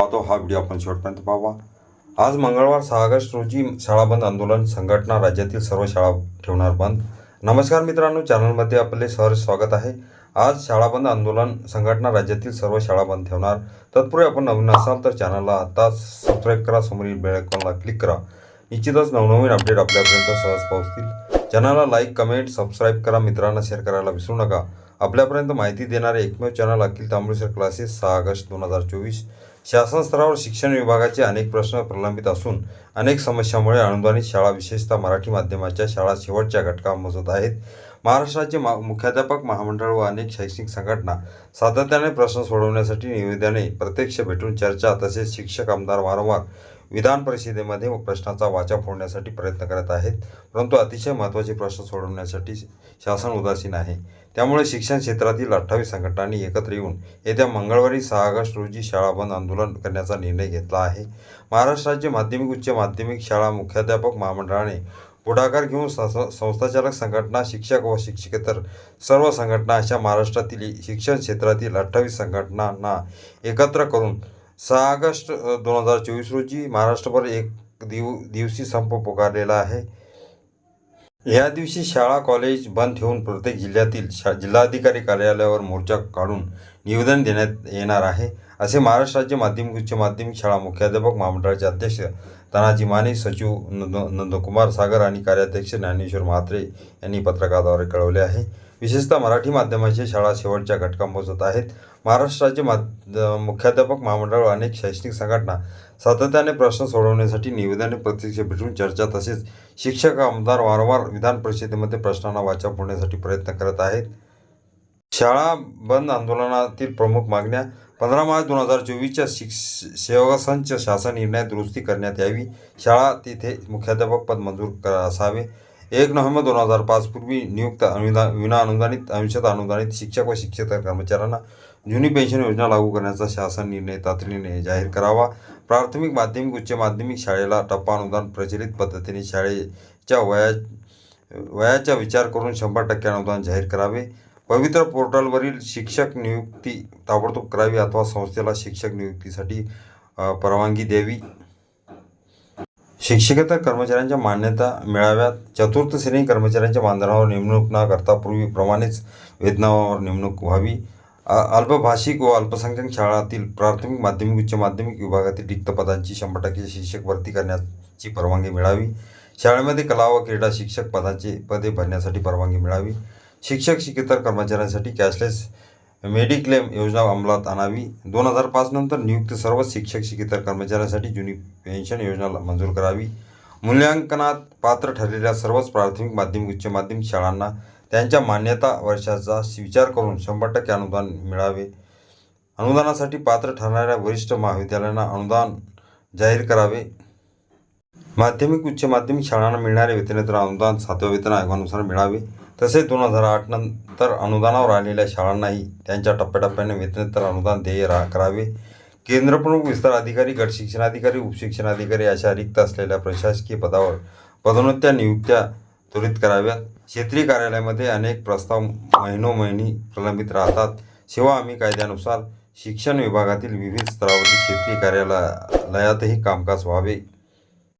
पाहतो. हा व्हिडिओ आपण शेवटपर्यंत पाहावा आज मंगळवार सहा ऑगस्ट रोजी शाळा बंद आंदोलन संघटना राज्यातील सर्व शाळा ठेवणार बंद. नमस्कार मित्रांनो चॅनलमध्ये आपले सहर्ष स्वागत आहे. आज शाळा बंद आंदोलन संघटना राज्यातील सर्व शाळा बंद ठेवणार. तत्पूर्वी आपण नवीन असाल तर चॅनलला आताच सबस्क्राईब करा समोरील बेल क्लिक करा. निश्चितच नवनवीन अपडेट आपल्यापर्यंत सहज पोहोचतील. चॅनलला लाईक कमेंट सबस्क्राईब करा मित्रांना शेअर करायला विसरू नका. आपल्यापर्यंत माहिती देणारे एकमेव चॅनल अखिल तांबुळेश्वर क्लासेस सहा ऑगस्ट दोन हजार चोवीस. शासन स्तरावर शिक्षण विभागाचे अनेक प्रश्न प्रलंबित असून अनेक समस्यामुळे अनुदानित शाळा विशेषतः मराठी माध्यमाच्या शाळा शेवटच्या घटका मोजत आहेत. महाराष्ट्राचे मा मुख्याध्यापक महामंडळ व अनेक शैक्षणिक संघटना सातत्याने प्रश्न सोडवण्यासाठी निवेदने प्रत्यक्ष भेटून चर्चा तसेच शिक्षक आमदार वारंवार विधान परिषदेमध्ये प्रश्नाचा वाचा फोडण्यासाठी प्रयत्न करत आहेत. परंतु अतिशय महत्त्वाचे प्रश्न सोडवण्यासाठी शासन उदासीन आहे. त्यामुळे शिक्षण क्षेत्रातील अठ्ठावीस संघटनांनी एकत्र येऊन येत्या मंगळवारी सहा ऑगस्ट रोजी शाळा बंद आंदोलन करण्याचा निर्णय घेतला आहे. महाराष्ट्र राज्य माध्यमिक उच्च माध्यमिक शाळा मुख्याध्यापक महामंडळाने पुढाकार घेऊन संस्थाचालक संघटना शिक्षक व शिक्षकेतर सर्व संघटना अशा महाराष्ट्रातील शिक्षण क्षेत्रातील अठ्ठावीस संघटनांना एकत्र करून सहा ऑगस्ट दोन हजार चोवीस रोजी महाराष्ट्रभर एक दिव दिवशी संप पुकारलेला आहे. या दिवशी शाळा कॉलेज बंद ठेवून प्रत्येक जिल्ह्यातील शा जिल्हाधिकारी कार्यालयावर मोर्चा काढून निवेदन देण्यात येणार आहे असे महाराष्ट्र राज्य माध्यमिक उच्च माध्यमिक शाळा मुख्याध्यापक महामंडळाचे अध्यक्ष तानाजी माने सचिव नंद नंदकुमार सागर आणि कार्याध्यक्ष ज्ञानेश्वर म्हात्रे यांनी पत्रकाद्वारे कळवले आहे. विशेषतः मराठी माध्यमाच्या शाळा शेवटच्या घटका मोजत आहेत. महाराष्ट्राचे माध मुख्याध्यापक महामंडळ अनेक शैक्षणिक संघटना सातत्याने प्रश्न सोडवण्यासाठी निवेदने प्रत्यक्ष भेटून चर्चा तसेच शिक्षक आमदार वारंवार विधान परिषदेमध्ये प्रश्नांना वाचा फोडण्यासाठी प्रयत्न करत आहेत. शाळा बंद आंदोलनातील प्रमुख मागण्या पंधरा मार्च दोन हजार चोवीसच्या शिक्ष सेवकांच्या शासन निर्णयात दुरुस्ती करण्यात यावी. शाळा तिथे मुख्याध्यापक पद मंजूर कर असावे एक नोव्हेंबर दोन हजार पाचपूर्वी नियुक्त अनुदान विना अनुदानित अंशत अनुदानित शिक्षक व शिक्षक कर्मचाऱ्यांना जुनी पेन्शन योजना लागू करण्याचा शासन निर्णय तातडीने जाहीर करावा. प्राथमिक माध्यमिक उच्च माध्यमिक शाळेला टप्पा अनुदान प्रचलित पद्धतीने शाळेच्या वया वयाचा विचार करून शंभर टक्के अनुदान जाहीर करावे. पवित्र पोर्टलवरील शिक्षक नियुक्ती ताबडतोब करावी अथवा संस्थेला शिक्षक नियुक्तीसाठी परवानगी द्यावी. शिक्षकेतर कर्मचाऱ्यांच्या मान्यता मिळाव्यात. चतुर्थ श्रेणी कर्मचाऱ्यांच्या मानधनावर नेमणूक न करता पूर्वीप्रमाणेच वेतनावर नेमणूक व्हावी. अल्पभाषिक व अल्पसंख्याक शाळातील प्राथमिक माध्यमिक उच्च माध्यमिक विभागातील रिक्त पदांची शंभर टक्के शिक्षक भरती करण्याची परवानगी मिळावी. शाळेमध्ये कला व क्रीडा शिक्षक पदाचे पदे भरण्यासाठी परवानगी मिळावी. शिक्षक शिकेतर कर्मचाऱ्यांसाठी कॅशलेस मेडिक्लेम योजना अंमलात आणावी. दोन हजार पाच नंतर नियुक्त सर्व शिक्षक शिकेतर कर्मचाऱ्यांसाठी जुनी पेन्शन योजना मंजूर करावी. मूल्यांकनात पात्र ठरलेल्या सर्वच प्राथमिक माध्यमिक उच्च माध्यमिक शाळांना त्यांच्या मान्यता वर्षाचा विचार करून शंभर टक्के अनुदान मिळावे. अनुदानासाठी पात्र ठरणाऱ्या वरिष्ठ महाविद्यालयांना अनुदान जाहीर करावे. माध्यमिक उच्च माध्यमिक शाळांना मिळणारे वेतनेतर अनुदान सातव्या वेतन आयोगानुसार मिळावे. तसेच दोन हजार आठ नंतर अनुदानावर आलेल्या शाळांनाही त्यांच्या टप्प्याटप्प्याने वेतनेतर अनुदान देय रा करावे. केंद्रप्रमुख विस्तार अधिकारी गट शिक्षणाधिकारी उपशिक्षणाधिकारी अशा रिक्त असलेल्या प्रशासकीय पदावर पदोन्नत्या नियुक्त्या त्वरित कराव्यात. क्षेत्रीय कार्यालयामध्ये अनेक प्रस्ताव महिनोमहिनी प्रलंबित राहतात. शिवाय आम्ही कायद्यानुसार शिक्षण विभागातील विविध स्तरावरील क्षेत्रीय कार्यालयातही कामकाज व्हावे.